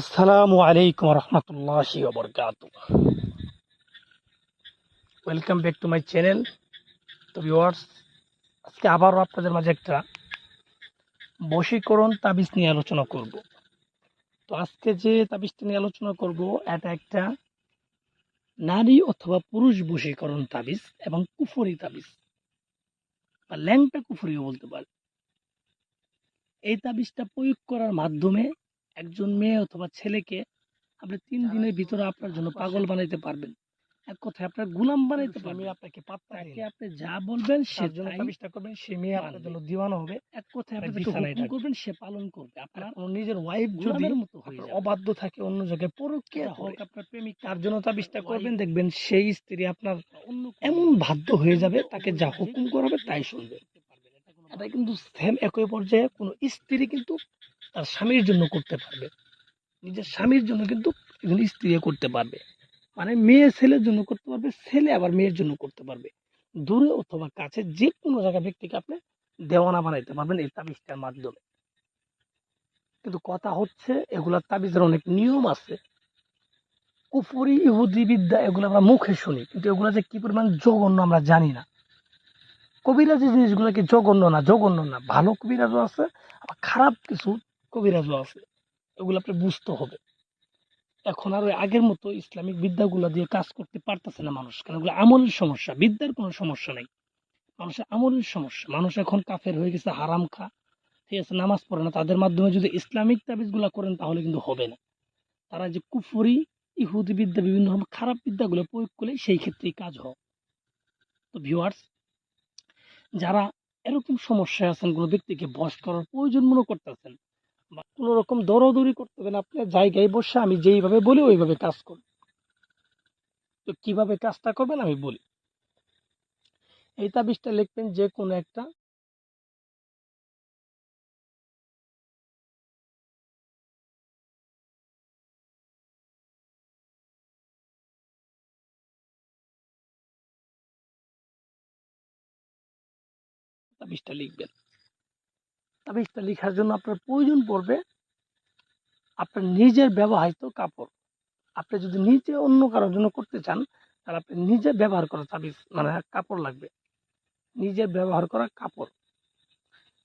আসসালামু আলাইকুম রহমতুল্লাহ welcome back to my channel তো ভিউয়ার্স আজকে আবারও আপনাদের মাঝে একটা বশীকরণ তাবিজ নিয়ে আলোচনা করব। তো আজকে যে তাবিজটা নিয়ে আলোচনা করব, এটা একটা নারী অথবা পুরুষ বশীকরণ তাবিজ এবং কুফরি তাবিজ। বা ল্যাংটা কুফরিও বলতে পারে এই তাবিজটা প্রয়োগ করার মাধ্যমে একজন মেয়ে অথবা ছেলেকে আপনি তিন দিনের ভিতরে আপনার জন্য পাগল বানাইতে পারবেন। এক কথায় আপনার গুলাম বানাইতে পারবেন। আপনাকে পাত্তা তাকে আপনি যা বলবেন সে জন্য তাবিজটা করবেন সে মেয়ে আপনার জন্য দিওয়ানা হবে। এক কথায় আপনি হুকুম করবেন সে পালন করবে। আপনার নিজের ওয়াইফ যদি মতো হয়ে অবাধ্য থাকে অন্য জায়গায় পরকে হোক আপনার প্রেমিক তার জন্য তাবিজটা করবেন দেখবেন সেই স্ত্রী আপনার অন্য এমন বাধ্য হয়ে যাবে তাকে যা হুকুম করাবে তাই শুনবে। এটা কিন্তু সেম একই পর্যায়ে কোনো স্ত্রী কিন্তু তার স্বামীর জন্য করতে পারবে। নিজের স্বামীর জন্য কিন্তু একজন স্ত্রী করতে পারবে। মানে মেয়ে ছেলের জন্য করতে পারবে, ছেলে আবার মেয়ের জন্য করতে পারবে। দূরে অথবা কাছে যে কোনো জায়গা ব্যক্তিকে আপনি দেওয়ানা বানাইতে পারবেন এই তাবিজটার মাধ্যমে। কিন্তু কথা হচ্ছে এগুলার তাবিজের অনেক নিয়ম আছে। কুফরি, ইহুদি বিদ্যা এগুলো আমরা মুখে শুনি, কিন্তু এগুলো যে কি পরিমাণ জঘন্য আমরা জানি না। কবিরাজি জিনিসগুলোকে জঘন্য না জঘন্য না, ভালো কবিরাজও আছে, আবার খারাপ কিছু কবিরাজও আছে, এগুলো আপনি বুঝতে হবে। এখন আর আগের মতো ইসলামিক বিদ্যাগুলো দিয়ে কাজ করতে পারতেছে না মানুষ, কারণ ওগুলো আমলের সমস্যা, বিদ্যার কোনো সমস্যা নেই। মানুষের আমলের সমস্যা, মানুষ এখন কাফের হয়ে গেছে, হারাম খা, ঠিক আছে, নামাজ পড়ে না, তাদের মাধ্যমে যদি ইসলামিক তাবিজগুলো করেন তাহলে কিন্তু হবে না। তারা যে কুফরি, ইহুদি বিদ্যা, বিভিন্ন রকম খারাপ বিদ্যাগুলো প্রয়োগ করলে সেই ক্ষেত্রেই কাজ হয়। তো ভিউয়ার্স যারা এরকম সমস্যায় আছেন, কোনো ব্যক্তিকে বস করার প্রয়োজন মনে করতেছেন কোনো রকম দৌড়াদৌড়ি করতে হবে না। আপনার জায়গায় বসে আমি যেইভাবে বলি, ওইভাবে কাজ করুন তো কীভাবে কাজটা করবেন আমি বলি। এই তাবিজটা লিখবেন যে কোনো একটা তাবিজটা লিখবেন। তাবিজটা লেখার জন্য আপনার প্রয়োজন পড়বে আপনার নিজের ব্যবহৃত কাপড়। আপনি যদি নিজে অন্য কারোর জন্য করতে চান, তাহলে আপনি নিজে ব্যবহার করা তাবিজ মানে কাপড় লাগবে। নিজের ব্যবহার করা কাপড়।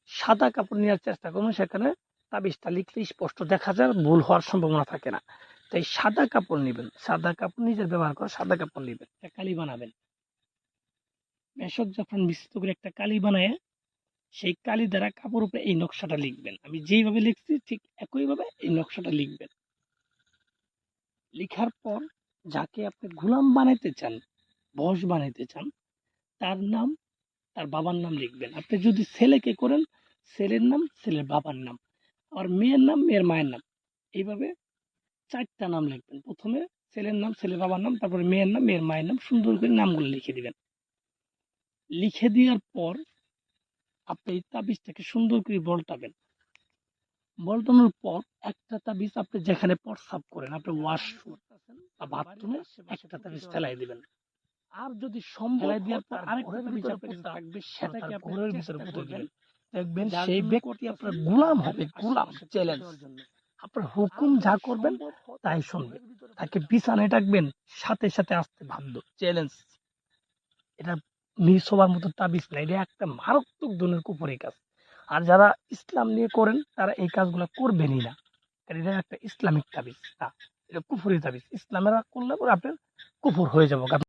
সাদা কাপড় নেওয়ার চেষ্টা করুন, সেখানে তাবিজটা লিখলে স্পষ্ট দেখা যায় ভুল হওয়ার সম্ভাবনা থাকে না। তাই সাদা কাপড় নেবেন, সাদা কাপড়, নিজের ব্যবহার করা সাদা কাপড় নেবেন, একটা কালি বানাবেন। মেশক যখন মিশ্রিত করে একটা কালি বানায় সেই কালি দ্বারা কাপড় উপরে এই নকশাটা লিখবেন। আমি যেইভাবে লিখছি, ঠিক একইভাবে এই নকশাটা লিখবেন। লিখার পর যাকে আপনি গোলাম বানাইতে চান, বস বানাইতে চান, তার নাম, তার বাবার নাম লিখবেন। আপনি যদি ছেলেকে করেন, ছেলের নাম, ছেলের বাবার নাম আর মেয়ের নাম, মেয়ের মায়ের নাম, এইভাবে চারটা নাম লিখবেন। প্রথমে ছেলের নাম, ছেলের বাবার নাম, তারপরে মেয়ের নাম, মেয়ের মায়ের নাম, সুন্দর করে নামগুলো লিখে দিবেন। লিখে দেওয়ার পর আপনি এই তাবিজটাকে সুন্দর করে বলটাবেন। বলটানোর পর একটা তাবিজ আপনি যেখানে প্রস্রাব করেন আপনি ওয়াশ বা বাথরুমে একটা তাবিজ ফেলাই দিবেন। আর যদি সম্ভব দেওয়ার পর আরেকটা তাবিজ আপনার থাকবে সেটাকে আপনি ঘরের ভিতরে পুঁতে দিবেন। দেখবেন সেই ব্যক্তি আপনার গোলাম হবে গোলাম চ্যালেঞ্জ আপনার হুকুম যা করবেন তাই শুনবে তাকে বিছানায় ডাকবেন সাথে সাথে আসতে বাধ্য। চ্যালেঞ্জ এটা মিস মতো তাবিজ না এটা একটা মারাত্মক ধরনের কুপুরি কাজ। আর যারা ইসলাম নিয়ে করেন, তারা এই কাজগুলো করবেনই না। কারণ এটা একটা ইসলামিক তাবিজ। না, এটা কুফুরি তাবিজ। ইসলামেরা করলে পরে আপনার কুফুর হয়ে যাব।